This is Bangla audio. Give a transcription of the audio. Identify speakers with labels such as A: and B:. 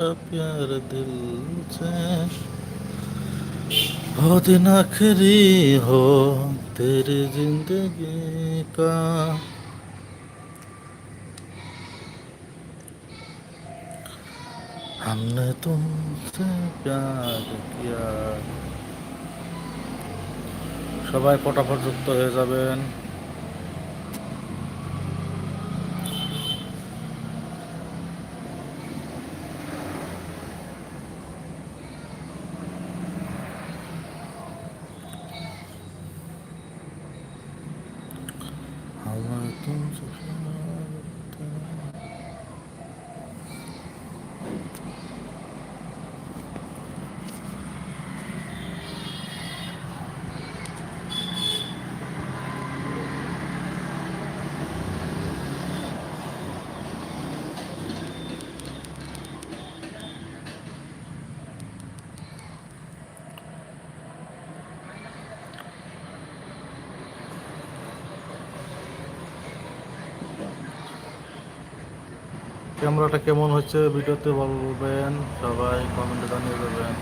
A: प्यार दिल से हो दिन आखिरी हो तेरी जिंदगी का हमने तुमसे प्यार किया সবাই ফটাফট যুক্ত হয়ে যাবেন Tanto ক্যামেরাটা কেমন হচ্ছে ভিডিওতে বলবেন সবাই কমেন্টে জানিয়ে দেবেন।